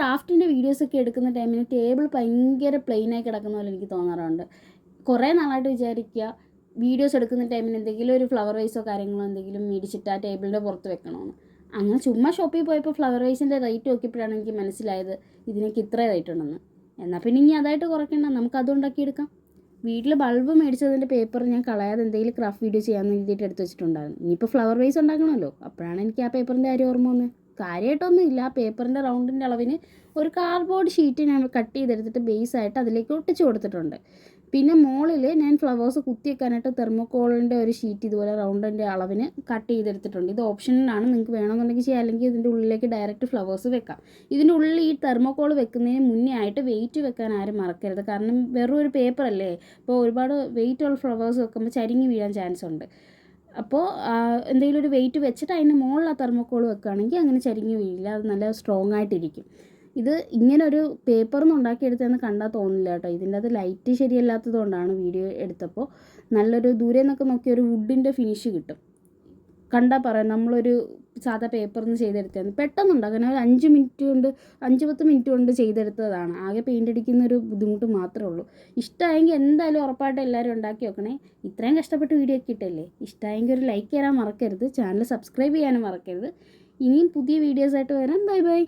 ക്രാഫ്റ്റിന്റെ വീഡിയോസൊക്കെ എടുക്കുന്ന ടൈമിന് ടേബിൾ ഭയങ്കര പ്ലെയിനായി കിടക്കുന്ന പോലെ എനിക്ക് തോന്നാറുണ്ട്. കുറേ നാളായിട്ട് വിചാരിക്കുക വീഡിയോസ് എടുക്കുന്ന ടൈമിന് എന്തെങ്കിലും ഒരു ഫ്ലവർ വൈസോ കാര്യങ്ങളോ എന്തെങ്കിലും മേടിച്ചിട്ട് ആ ടേബിളിന്റെ പുറത്ത് വെക്കണമെന്ന് അങ്ങനെ ചുമ്മാ ഷോപ്പിൽ പോയപ്പോൾ ഫ്ലവർ വൈസിന്റെ റേറ്റ് നോക്കിയപ്പോഴാണ് എനിക്ക് മനസ്സിലായത് ഇതിനൊക്കെ ഇത്ര റേറ്റ് എന്നാൽ പിന്നെ ഇനി അതായിട്ട് കുറയ്ക്കണ്ട നമുക്ക് അതുണ്ടാക്കി എടുക്കാം. വീട്ടിൽ ബൾബ് മേടിച്ചതിന്റെ പേപ്പർ ഞാൻ കളയാതെ എന്തെങ്കിലും ക്രാഫ്റ്റ് വീഡിയോ ചെയ്യാമെന്ന് എഴുതിയിട്ട് എടുത്ത് വെച്ചിട്ടുണ്ടായിരുന്നു. ഇനിയിപ്പോൾ ഫ്ലവർ വൈസ് ഉണ്ടാക്കണമല്ലോ. അപ്പോഴാണ് എനിക്ക് ആ പേപ്പറിന്റെ കാര്യം ഓർമ്മ വന്നത്. കാര്യമായിട്ടൊന്നും ഇല്ല. പേപ്പറിന്റെ റൗണ്ടിന്റെ അളവിന് ഒരു കാർഡ്ബോർഡ് ഷീറ്റ് ഞാൻ കട്ട് ചെയ്തെടുത്തിട്ട് ബേസ് ആയിട്ട് അതിലേക്ക് ഒട്ടിച്ചു കൊടുത്തിട്ടുണ്ട്. പിന്നെ മുകളിൽ ഞാൻ ഫ്ലവേഴ്സ് കുത്തി വെക്കാനായിട്ട് തെർമോക്കോളിന്റെ ഒരു ഷീറ്റ് ഇതുപോലെ റൗണ്ടിന്റെ അളവിന് കട്ട് ചെയ്തെടുത്തിട്ടുണ്ട്. ഇത് ഓപ്ഷനിലാണ് നിങ്ങൾക്ക് വേണമെന്നുണ്ടെങ്കിൽ ചെയ്യാം. അല്ലെങ്കിൽ ഇതിന്റെ ഉള്ളിലേക്ക് ഡയറക്റ്റ് ഫ്ലവേഴ്സ് വെക്കാം. ഇതിന്റെ ഉള്ളിൽ ഈ തെർമോക്കോൾ വെക്കുന്നതിന് മുന്നേ ആയിട്ട് വെയിറ്റ് വെക്കാൻ ആരും മറക്കരുത്. കാരണം വെറും ഒരു പേപ്പർ അല്ലേ? അപ്പോൾ ഒരുപാട് വെയിറ്റ് ഉള്ള ഫ്ലവേഴ്സ് വെക്കുമ്പോൾ ചരിങ്ങി വീഴാൻ ചാൻസ് ഉണ്ട്. അപ്പോൾ എന്തെങ്കിലും ഒരു വെയിറ്റ് വെച്ചിട്ട് അതിന്റെ മുകളിൽ തെർമോക്കോൾ വെക്കുകയാണെങ്കിൽ അങ്ങനെ ചരിഞ്ഞ് വീഴില്ല. അത് നല്ല സ്ട്രോങ് ആയിട്ടിരിക്കും. ഇത് ഇങ്ങനെ ഒരു പേപ്പറിൽ നിന്ന് ഉണ്ടാക്കിയെടുത്തതെന്ന് കണ്ടാൽ തോന്നില്ല കേട്ടോ. ഇതിന്റെ അത് ലൈറ്റ് ശരിയല്ലാത്തത് കൊണ്ടാണ് വീഡിയോ എടുത്തപ്പോൾ. നല്ലൊരു ദൂരെ നിന്നൊക്കെ നോക്കിയ ഒരു വുഡിന്റെ ഫിനിഷ് കിട്ടും. കണ്ടാൽ പറയാം നമ്മളൊരു സാധാ പേപ്പറിൽ നിന്ന് ചെയ്തെടുത്തതാണ് അങ്ങനെ ഒരു അഞ്ച് മിനിറ്റ് കൊണ്ട് അഞ്ച് പത്ത് മിനിറ്റ് കൊണ്ട് ചെയ്തെടുത്തതാണ്. ആകെ പെയിന്റ് അടിക്കുന്ന ഒരു ബുദ്ധിമുട്ട് മാത്രമേ ഉള്ളൂ. ഇഷ്ടമായെങ്കിൽ എന്തായാലും ഉറപ്പായിട്ട് എല്ലാവരും ഉണ്ടാക്കി വെക്കണേ. ഇത്രയും കഷ്ടപ്പെട്ട് വീഡിയോ ഒക്കെ ഇട്ടല്ലേ? ഇഷ്ടമായെങ്കിൽ ഒരു ലൈക്ക് ചെയ്യാൻ മറക്കരുത്. ചാനൽ സബ്സ്ക്രൈബ് ചെയ്യാനും മറക്കരുത്. ഇനിയും പുതിയ വീഡിയോസായിട്ട് വരാം. Bye bye